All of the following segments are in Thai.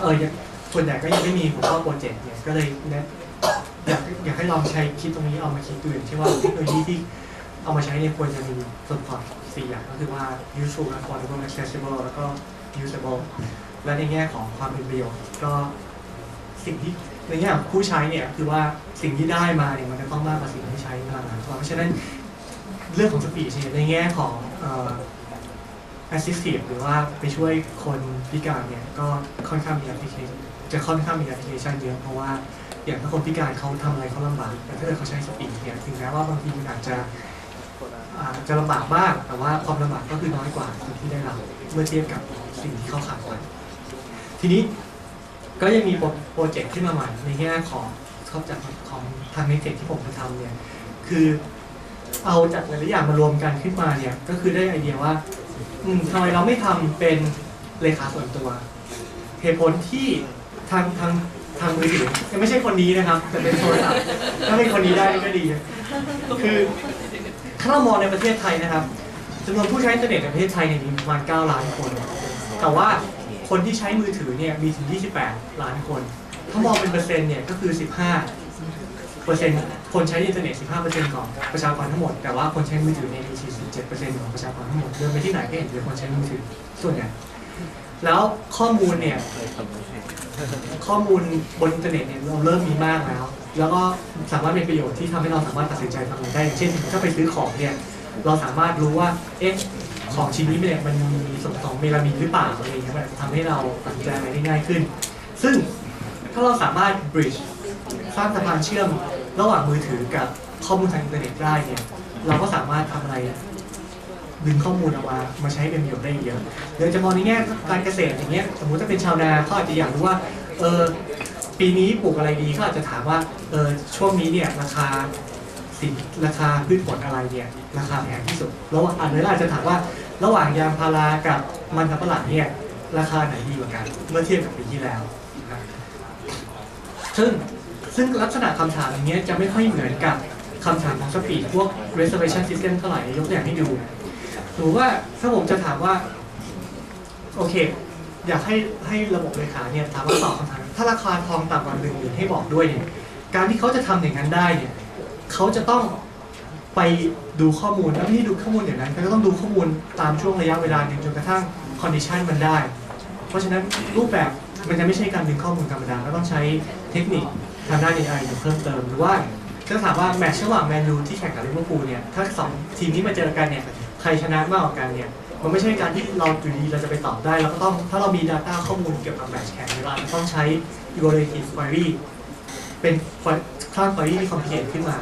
เออส่วนใหญ่ก็ยังไม่มีหัวข้อโปรเจกต์เนี่ยก็เลยนะอยากอยากให้ลองใช้คิดตรงนี้เอามาคิดดูอย่างเช่นว่าเทคโนโลยีที่เอามาใช้เนี่ยควรจะมีส่วนประกอบสี่อย่างก็คือว่า useful affordable accessible แล้วก็ usable และในแง่ของความเป็นประโยชน์ก็สิ่งที่ในแง่ของผู้ใช้เนี่ยคือว่าสิ่งที่ได้มาเนี่ยมันจะต้องมากกว่าสิ่งที่ใช้มาเพราะฉะนั้นเรื่องของสปีดเนี่ยในแง่ของ เอ่อ assistive หรือว่าไปช่วยคนพิการเนี่ยก็ค่อนข้างมีแอปพลิเคชันจะค่อนข้างมีแอปพลิเคชันเยอะเพราะว่าอย่างถ้าคนพิการเขาทำอะไรเขาลำบากแต่ถ้าเกิดเขาใช้สปีดเนี่ยถึงแม้ว่าบางทีมันอาจจะอาจจะลำบากบ้างแต่ว่าความลำบากก็คือน้อยกว่าสิ่งที่ได้รับเมื่อเทียบกับสิ่งที่เขาขาดไปทีนี้ก็ยังมีโปรเจกต์ขึ้นมาใหม่ในแง่ของเข้าจากของทางในเจกที่ผมจะทำเนี่ยคือเอาจากหลายๆอย่างมารวมกันขึ้นมาเนี่ยก็คือได้ไอเดียว่า อืมทำไมเราไม่ทำเป็นเลขาส่วนตัวเหตุผลที่ทางทางทางมือถือยังไม่ใช่คนนี้นะครับ แต่เป็นโทรศัพท์ถ้าเป็นคนนี้ได้ก็ดี คือถ้าเรามองในประเทศไทยนะครับจำนวนผู้ใช้อินเทอร์เน็ตในประเทศไทยเนี่ยมีประมาณ 9 ล้านคน แต่ว่าคนที่ใช้มือถือเนี่ยมีถึง 28 ล้านคน ถ้ามองเป็นเปอร์เซ็นต์เนี่ยก็คือ 15 เปอร์เซ็นต์คนใช้อินเทอร์เน็ต 15เปอร์เซ็นต์ของประชากรทั้งหมด แต่ว่าคนใช้มือถือเนี่ยมี47เปอร์เซ็นต์ของประชากรทั้งหมด เดินไปที่ไหนก็เห็นเป็นคนใช้มือถือส่วนใหญ่ แล้วข้อมูลเนี่ย ข้อมูลบนอินเทอร์เน็ตเนี่ยเราเริ่มมีมากแล้ว แล้วก็สามารถเป็นประโยชน์ที่ทำให้เราสามารถตัดสินใจทำอะไรได้อย่างเช่น ถ้าไปซื้อของเนี่ย เราสามารถรู้ว่า เอ๊ะ ของชิ้นนี้เนี่ยมันมีส่วนผสมเมลามีนหรือเปล่าอะไรอย่างเงี้ยมันทำให้เราตัดสินใจอะไรได้ง่ายขึ้น ซึ่งถ้าเราสามารถ bridge สร้างสะพานเชื่อม ระหว่างมือถือกับข้อมูลทางอินเทอร์เน็ตได้เนี่ยเราก็สามารถทำอะไรดึงข้อมูลออกมามาใช้เป็นประโยชน์ได้เยอะเดี๋ยวจะมองในแง่การเกษตรอย่างเงี้ยสมมุติถ้าเป็นชาวนาเขาอาจจะอยากรู้ว่าเออปีนี้ปลูกอะไรดีเขาอาจจะถามว่าเออช่วงนี้เนี่ยราคาสินราคาพืชผลอะไรเนี่ยราคาแพงที่สุดแล้วอ่านเลอาจจะถามว่าระหว่างยางพารากับมันสำปะหลังเนี่ยราคาไหนดีกว่ากัน เมื่อเทียบกับปีที่แล้วนะครับซึ่ง ซึ่งลักษณะคำถามอย่างเงี้ยจะไม่ค่อยเหมือนกับคำถามของสปีดพวก reservation system เท่าไหร่ยกตัวอย่างให้ดู หรือว่าถ้าผมจะถามว่า โอเค อยากให้ให้ระบบเลขาเนี่ยถามว่าตอบคำถามถ้าราคาทองต่ำกว่าหนึ่งหมื่นให้บอกด้วยเนี่ยการที่เขาจะทำอย่างนั้นได้เนี่ยเขาจะต้องไปดูข้อมูลแล้วไม่ด้ดูข้อมูลอย่างนั้นเขาจะต้องดูข้อมูลตามช่วงระยะเวลาหนึ่งจนกระทั่งคอนดิชันมันได้ เพราะฉะนั้นรูปแบบมันจะไม่ใช่การดึงข้อมูลธรรมดาก็ต้องใช้เทคนิค ทางด้าน AI อยู่เพิ่มเติมหรือว่าถ้าถามว่าแมตช์ระหว่างแมนยูที่แข่งกับลิเวอร์พูลเนี่ยถ้าสองทีมนี้มาเจอกันเนี่ยใครชนะมากกว่ากันเนี่ยมันไม่ใช่การที่เราอยู่ดีเราจะไปตอบได้เราก็ต้องถ้าเรามี Data ข้อมูลเกี่ยวกับแมตช์แข่งเนี่ยเราอาจะต้องใช้ evaluative query เป็นคลาส query ที่ complicate ขึ้นมา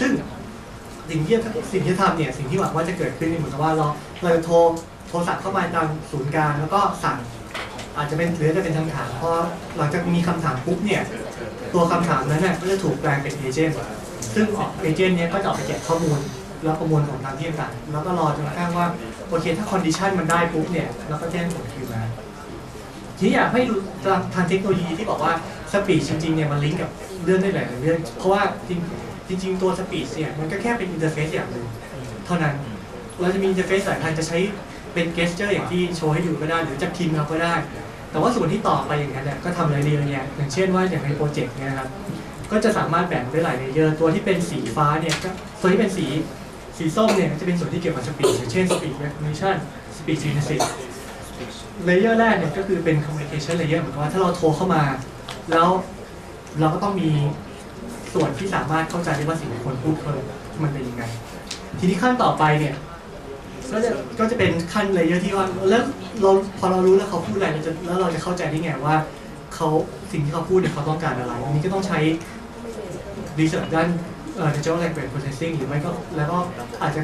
ซึ่งสิ่งที่สิ่งที่ทำเนี่ยสิ่งที่หวังว่าจะเกิดขึ้นเนี่ยเหมือนกับว่าเราเราจะโทรโทรศัพท์เข้ามาตามศูนย์กลางแล้วก็สั่งอาจจะเป็นหรือจะเป็นคำถามเพราะหลังจากมีคำถามปุ๊บเนี่ย ตัวคำถามนั้นน่ะก็จะถูกแปลงเป็นเอเจนต์ซึ่งเอเจนต์เนี้ยก็จะออกไปเก็บข้อมูล แล้วประมวลผลตามที่ต่างแล้วก็รอจนกระทั่งว่าโอเคถ้าคอนดิชันมันได้ปุ๊บเนี่ยเราก็แจ้งผลคืนมาทีนี้อยากให้ดูทางเทคโนโลยีที่บอกว่าสปีดจริงๆเนี่ยมันลิงก์กับเรื่องได้หลายๆเรื่องเพราะว่าจริงจริงๆตัวสปีดเนี่ยมันก็แค่เป็นอินเทอร์เฟซอย่างหนึ่งเท่านั้นเราจะมีอินเทอร์เฟซหลายทางจะใช้เป็นเกสเจอร์อย่างที่โชว์ให้ดูก็ได้ หรือจะพิมพ์เอาก็ได้ แต่ว่าส่วนที่ต่อไปอย่างนั้นเนี่ยก็ทำอะไรเรียงเนี่ยอย่างเช่นว่าอย่างในโปรเจกต์เนี่ยนะครับก็จะสามารถแบ่งได้หลายเลเยอร์ตัวที่เป็นสีฟ้าเนี่ยก็ตัวที่เป็นสีสีส้มเนี่ยจะเป็นส่วนที่เกี่ยวกับสปีดอย่างเช่น speed recognition speed synthesis เลเยอร์แรกเนี่ยก็คือเป็น communication layer เหมือนกับว่าถ้าเราโทรเข้ามา แล้วเราก็ต้องมีส่วนที่สามารถเข้าใจได้ว่าสิ่งที่คนพูดคือมันเป็นยังไง ทีนี้ขั้นต่อไปเนี่ย ก็จะก็จะเป็นขั้นเลเยอร์ที่ว่าแล้วเราพอเรารู้แล้วเขาพูดอะไรเราจะแล้วเราจะเข้าใจได้ไงว่าเขาสิ่งที่เขาพูดเนี่ยเขาต้องการอะไรอันนี้ก็ต้องใช้รีเสิร์ชด้านเอ่อ natural language processing หรือไม่ก็แล้วก็อาจจะ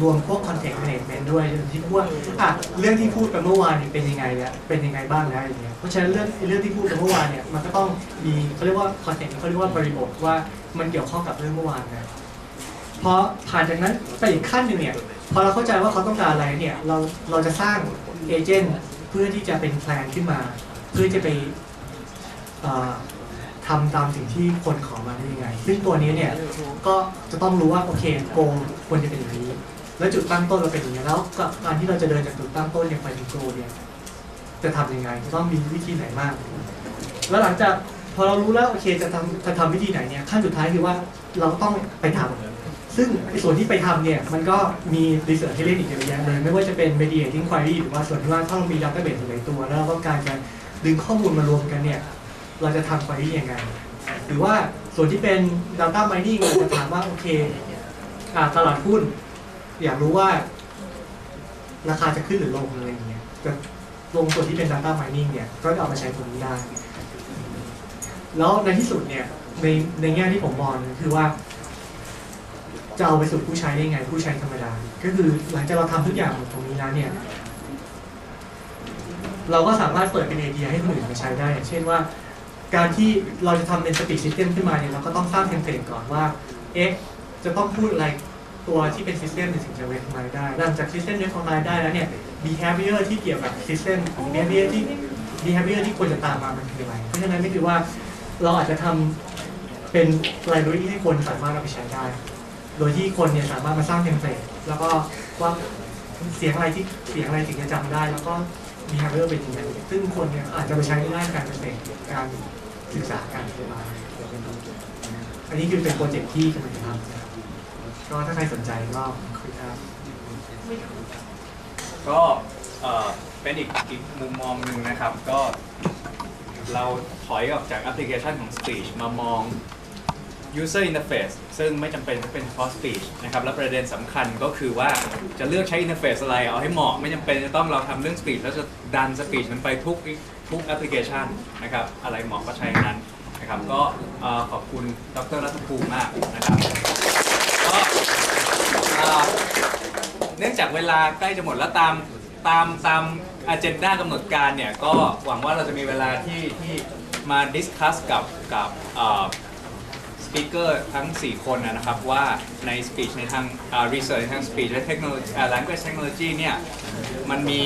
รวมพวก context management ด้วยที่พูดว่าอะเรื่องที่พูดไปเมื่อวานเนี่ยเป็นยังไงเนี่ยเป็นยังไงบ้างแล้วอย่างเงี้ยเพราะฉะนั้นเรื่องเรื่องที่พูดไปเมื่อวานเนี่ยมันก็ต้องมีเขาเรียกว่า context เขาเรียกว่าบริบทว่ามันเกี่ยวข้องกับเรื่องเมื่อวานนะ พอผ่านจากนั้นไปอีกขั้นหนึ่งเนี่ยพอเราเข้าใจว่าเขาต้องการอะไรเนี่ยเราเราจะสร้างเอเจนต์เพื่อที่จะเป็นแพลนขึ้นมา เพื่อจะไปเอ่อทำตามสิ่งที่คนขอมาได้ยังไง ซึ่งตัวนี้เนี่ยก็จะต้องรู้ว่าโอเคโกควรจะเป็นอย่างนี้ แล้วจุดตั้งต้นเราเป็นอย่างนี้แล้วกับการที่เราจะเดินจากจุดตั้งต้นยังไปถึงโกเนี่ยจะทำยังไงจะต้องมีวิธีไหนบ้างแล้วหลังจากพอเรารู้แล้วโอเคจะทำจะทำวิธีไหนเนี่ยขั้นสุดท้ายคือว่าเราต้องไปทำ ซึ่งไอ้ส่วนที่ไปทำเนี่ยมันก็มีรีเสิร์ชให้เล่นอีกเยอะแยะเลยไม่ว่าจะเป็น mediating query หรือว่าส่วนที่ว่าถ้าเรามี database อยู่ในตัว แล้วเราต้องการจะดึงข้อมูลมารวมกันเนี่ยเราจะทำ query ยังไง หรือว่าส่วนที่เป็น data mining เราจะถามว่าโอเคอตลาดหุ้น อยากรู้ว่า ราคาจะขึ้นหรือลงอะไรอย่างเงี้ยจะลงส่วนที่เป็น data mining เนี่ยก็เอามาใช้ตรงนี้ได้ แล้วในที่สุดเนี่ยในในแง่ที่ผมมองคือว่า จะเอาไปสู่ผู้ใช้ได้ไง ผู้ใช้ธรรมดา ก็คือหลังจากเราทำทุกอย่างหมดตรงนี้แล้วเนี่ย เราก็สามารถเปิดเป็นไอเดียให้คนอื่นมาใช้ได้อย่างเช่นว่า การที่เราจะทำเป็นสปีดซิสเต็มขึ้นมาเนี่ยเราก็ต้องสร้างเทมเพลตก่อนว่า เอ๊ะ จะต้องพูดอะไรตัวที่เป็นซิสเต็มถึงจะเวทไลได้ หลังจากซิสเต็มเวทไลได้แล้วเนี่ย behavior ที่เกี่ยวกับซิสเต็ม behavior ที่ behavior ที่ควรจะตามมามันคืออะไร เพราะฉะนั้นนี่คือว่าเราอาจจะทำเป็น library ให้คนสามารถเอาไปใช้ได้ โดยที่คนเนี่ยสามารถมาสร้างเทมเพลตแล้วก็ว่าเสียงอะไรที่เสียงอะไรถึงจะจำได้ แล้วก็ behavior เป็นยังไงซึ่งคนเนี่ยอาจจะไปใช้ในด้านการเกษตรการศึกษาการพยาบาอันนี้คือเป็นโปรเจกต์ที่กำลังจะทำนะครับก็ถ้าใครสนใจก็คุยได้ก็เอ่อเป็นอีกอีกมุมมองหนึ่งนะครับ ก็เราถอยออกจากแอปพลิเคชันของ Speech มามอง User Interface ซึ่งไม่จำเป็นต้องเป็นเฉพาะ Speech นะครับ และประเด็นสำคัญก็คือว่าจะเลือกใช้ Interface อะไรเอาให้เหมาะ ไม่จำเป็นจะต้องเราทำเรื่อง Speech แล้วจะดัน Speech มันไปทุกทุกแอปพลิเคชันนะครับ อะไรเหมาะก็ใช้อันนั้นนะครับ ก็ขอบคุณดรรัตภูมิมากนะครับเนื่องจากเวลาใกล้จะหมดแล้วตามตามตามอ g e n d a กำหนดการเนี่ย ก็หวังว่าเราจะมีเวลาที่ที่มาดิสคัสกับกับ ปีกเกอร์ทั้ง 4 คนนะครับว่าใน speech ในทางรีเสิร์ชทาง speech และเทคโนโลยี language technology เนี่ยมันมี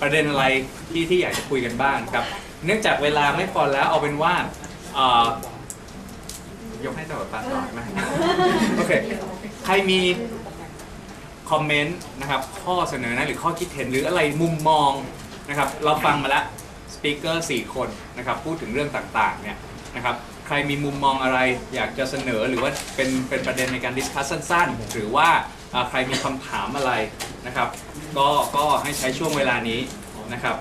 ประเด็นอะไรที่ที่อยากจะคุยกันบ้างครับ เนื่องจากเวลาไม่พอแล้วเอาเป็นว่าเอ่อยกให้ตลอดตาต่อไหมโอเค ใครมีคอมเมนต์นะครับ ข้อเสนอแนะหรือข้อคิดเห็นหรืออะไรมุมมองนะครับ เราฟังมาแล้วสปีกเกอร์4คนนะครับ พูดถึงเรื่องต่างๆเนี่ย นะครับใครมีมุมมองอะไรอยากจะเสนอหรือว่าเป็นเป็นประเด็นในการดิสคัสสั้นๆ หรือว่าอ่าใครมีคำถามอะไรนะครับ ก็ก็ให้ใช้ช่วงเวลานี้นะครับ